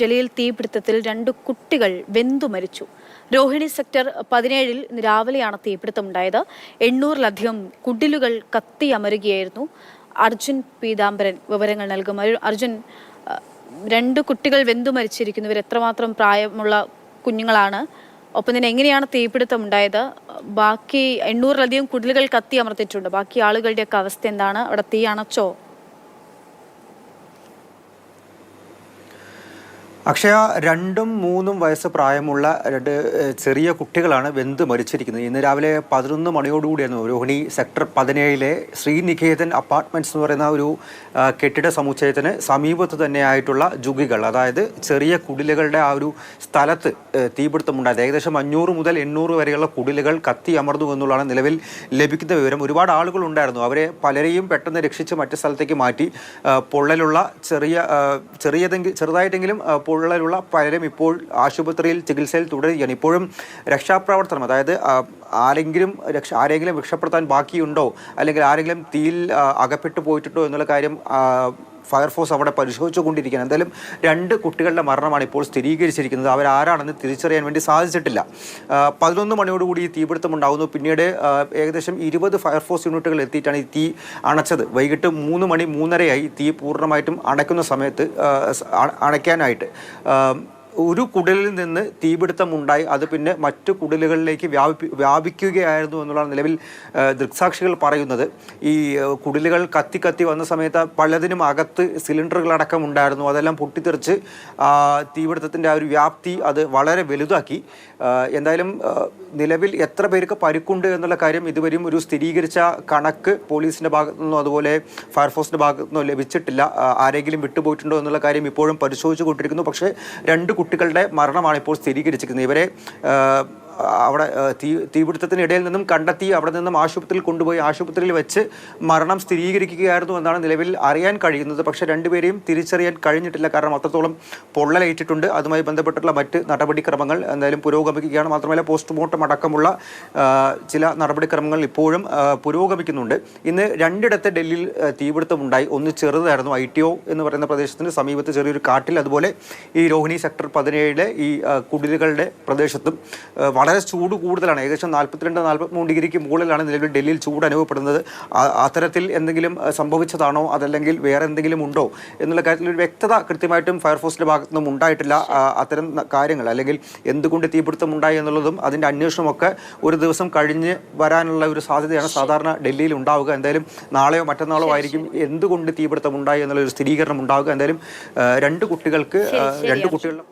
ജലീൽ തീപിടുത്തത്തിൽ രണ്ട് കുട്ടികൾ വെന്തു മരിച്ചു. രോഹിണി സെക്ടർ പതിനേഴിൽ ഇന്ന് രാവിലെയാണ് തീപിടുത്തമുണ്ടായത്. എണ്ണൂറിലധികം കുടിലുകൾ കത്തിയമരുകയായിരുന്നു. അർജുൻ പീതാംബരൻ വിവരങ്ങൾ നൽകും. അർജുൻ രണ്ട് കുട്ടികൾ വെന്തു മരിച്ചിരിക്കുന്നു ഇവർ എത്രമാത്രം പ്രായമുള്ള കുഞ്ഞുങ്ങളാണ്? ഒപ്പം തന്നെ എങ്ങനെയാണ് തീപിടുത്തം ഉണ്ടായത് ബാക്കി എണ്ണൂറിലധികം കുടിലുകൾ കത്തി അമർത്തിയിട്ടുണ്ട് ബാക്കി ആളുകളുടെയൊക്കെ അവസ്ഥ എന്താണ്? അവിടെ തീ അണച്ചോ? അക്ഷയ രണ്ടും മൂന്നും വയസ്സ് പ്രായമുള്ള രണ്ട് ചെറിയ കുട്ടികളാണ് വെന്ത് മരിച്ചിരിക്കുന്നത്. ഇന്ന് രാവിലെ പതിനൊന്ന് മണിയോടുകൂടിയായിരുന്നു രോഹിണി സെക്ടർ പതിനേഴിലെ ശ്രീനികേതൻ അപ്പാർട്ട്മെന്റ്സ് എന്ന് പറയുന്ന ഒരു കെട്ടിട സമുച്ചയത്തിന് സമീപത്ത് തന്നെയായിട്ടുള്ള ജുഗികൾ അതായത് ചെറിയ കുടിലുകളുടെ ആ ഒരു സ്ഥലത്ത് തീപിടുത്തമുണ്ടായത്. ഏകദേശം അഞ്ഞൂറ് മുതൽ എണ്ണൂറ് വരെയുള്ള കുടിലുകൾ കത്തി അമർന്നു എന്നുള്ളതാണ് നിലവിൽ ലഭിക്കുന്ന വിവരം. ഒരുപാട് ആളുകൾ ഉണ്ടായിരുന്നു. അവരെ പലരെയും പെട്ടെന്ന് രക്ഷിച്ച് മറ്റു സ്ഥലത്തേക്ക് മാറ്റി പൊള്ളലുള്ള ചെറിയ ചെറിയതെങ്കിൽ ചെറുതായിട്ടെങ്കിലും പൊള്ളലുള്ള പലരും ഇപ്പോൾ ആശുപത്രിയിൽ ചികിത്സയിൽ തുടരുകയാണ്. ഇപ്പോഴും രക്ഷാപ്രവർത്തനം അതായത് ആരെങ്കിലും രക്ഷ ആരെങ്കിലും രക്ഷപ്പെടുത്താൻ ബാക്കിയുണ്ടോ? അല്ലെങ്കിൽ ആരെങ്കിലും തീയിൽ അകപ്പെട്ടു പോയിട്ടുണ്ടോ എന്നുള്ള കാര്യം ഫയർഫോഴ്സ് അവിടെ പരിശോധിച്ചുകൊണ്ടിരിക്കുകയാണ്. എന്തായാലും രണ്ട് കുട്ടികളുടെ മരണമാണ് ഇപ്പോൾ സ്ഥിരീകരിച്ചിരിക്കുന്നത്. അവരാരാണെന്ന് തിരിച്ചറിയാൻ വേണ്ടി സാധിച്ചിട്ടില്ല. പതിനൊന്ന് മണിയോടുകൂടി ഈ തീപിടുത്തം ഉണ്ടാകുന്നു. പിന്നീട് ഏകദേശം ഇരുപത് ഫയർഫോഴ്സ് യൂണിറ്റുകൾ എത്തിയിട്ടാണ് ഈ തീ അണച്ചത്. വൈകിട്ട് മൂന്ന് മണി മൂന്നരയായി തീ പൂർണമായിട്ടും അണയ്ക്കുന്ന സമയത്ത് അണയ്ക്കാനായിട്ട്. ഒരു കുടലിൽ നിന്ന് തീപിടുത്തം ഉണ്ടായി. അത് പിന്നെ മറ്റു കുടലുകളിലേക്ക് വ്യാപി വ്യാപിക്കുകയായിരുന്നു എന്നുള്ളതാണ് നിലവിൽ ദൃക്സാക്ഷികൾ പറയുന്നത്. ഈ കുടലുകൾ കത്തി കത്തി വന്ന സമയത്ത് പലതിനും അകത്ത് സിലിണ്ടറുകളടക്കം ഉണ്ടായിരുന്നു. അതെല്ലാം പൊട്ടിത്തെറിച്ച് തീപിടുത്തത്തിന്റെ ആ ഒരു വ്യാപ്തി അത് വളരെ വലുതാക്കി. എന്തായാലും നിലവിൽ എത്ര പേർക്ക് പരിക്കുണ്ട് എന്നുള്ള കാര്യം ഇതുവരെയും ഒരു സ്ഥിരീകരിച്ച കണക്ക് പോലീസിന്റെ ഭാഗത്തു നിന്നോ അതുപോലെ ഫയർഫോഴ്സിന്റെ ഭാഗത്തു നിന്നോ ലഭിച്ചിട്ടില്ല. ആരെങ്കിലും വിട്ടുപോയിട്ടുണ്ടോ എന്നുള്ള കാര്യം ഇപ്പോഴും പരിശോധിച്ചു കൊണ്ടിരിക്കുന്നു പക്ഷേ രണ്ട് കുട്ടികളുടെ മരണമാണ് ഇപ്പോൾ സ്ഥിരീകരിച്ചിരിക്കുന്നത്. ഇവരെ അവിടെ തീ തീ തീപിടുത്തത്തിനിടയിൽ നിന്നും കണ്ടെത്തി അവിടെ നിന്നും ആശുപത്രിയിൽ കൊണ്ടുപോയി ആശുപത്രിയിൽ വെച്ച് മരണം സ്ഥിരീകരിക്കുകയായിരുന്നു എന്നാണ് നിലവിൽ അറിയാൻ കഴിയുന്നത്. പക്ഷേ രണ്ടുപേരെയും തിരിച്ചറിയാൻ കഴിഞ്ഞിട്ടില്ല. കാരണം അത്രത്തോളം പൊള്ളലേറ്റിട്ടുണ്ട്. അതുമായി ബന്ധപ്പെട്ടുള്ള മറ്റ് നടപടിക്രമങ്ങൾ എന്തായാലും പുരോഗമിക്കുകയാണ്. മാത്രമല്ല പോസ്റ്റ്മോർട്ടം അടക്കമുള്ള ചില നടപടിക്രമങ്ങൾ ഇപ്പോഴും പുരോഗമിക്കുന്നുണ്ട്. ഇന്ന് രണ്ടിടത്ത് ഡൽഹിയിൽ തീപിടുത്തമുണ്ടായി. ഒന്ന് ചെറുതായിരുന്നു ഐ ടി ഒ എന്ന് പറയുന്ന പ്രദേശത്തിന് സമീപത്ത് ചെറിയൊരു കാട്ടിൽ. അതുപോലെ ഈ രോഹിണി സെക്ടർ പതിനേഴിലെ ഈ കുടിലുകളുടെ പ്രദേശത്തും ആ, വളരെ ചൂട് കൂടുതലാണ്. ഏകദേശം നാൽപ്പത്തിരണ്ട് നാൽപ്പത്തിമൂന്ന് ഡിഗ്രിക്ക് മുകളിലാണ് നിലവിൽ ഡൽഹിയിൽ ചൂട് അനുഭവപ്പെടുന്നത്. അത്തരത്തിൽ എന്തെങ്കിലും സംഭവിച്ചതാണോ? അതല്ലെങ്കിൽ വേറെ എന്തെങ്കിലും ഉണ്ടോ? എന്നുള്ള കാര്യത്തിൽ ഒരു വ്യക്തത കൃത്യമായിട്ടും ഫയർഫോഴ്സിന്റെ ഭാഗത്തു നിന്നും ഉണ്ടായിട്ടില്ല അത്തരം കാര്യങ്ങൾ അല്ലെങ്കിൽ എന്തുകൊണ്ട് തീപിടുത്തം ഉണ്ടായി എന്നുള്ളതും അതിന്റെ അന്വേഷണമൊക്കെ ഒരു ദിവസം കഴിഞ്ഞ് വരാനുള്ള ഒരു സാധ്യതയാണ് സാധാരണ ഡൽഹിയിൽ ഉണ്ടാവുക. എന്തായാലും നാളെയോ മറ്റന്നാളോ ആയിരിക്കും എന്തുകൊണ്ട് തീപിടുത്തം ഉണ്ടായി എന്നുള്ള ഒരു സ്ഥിരീകരണം ഉണ്ടാവുക. എന്തായാലും രണ്ട് കുട്ടികൾക്ക് രണ്ട് കുട്ടികളുടെ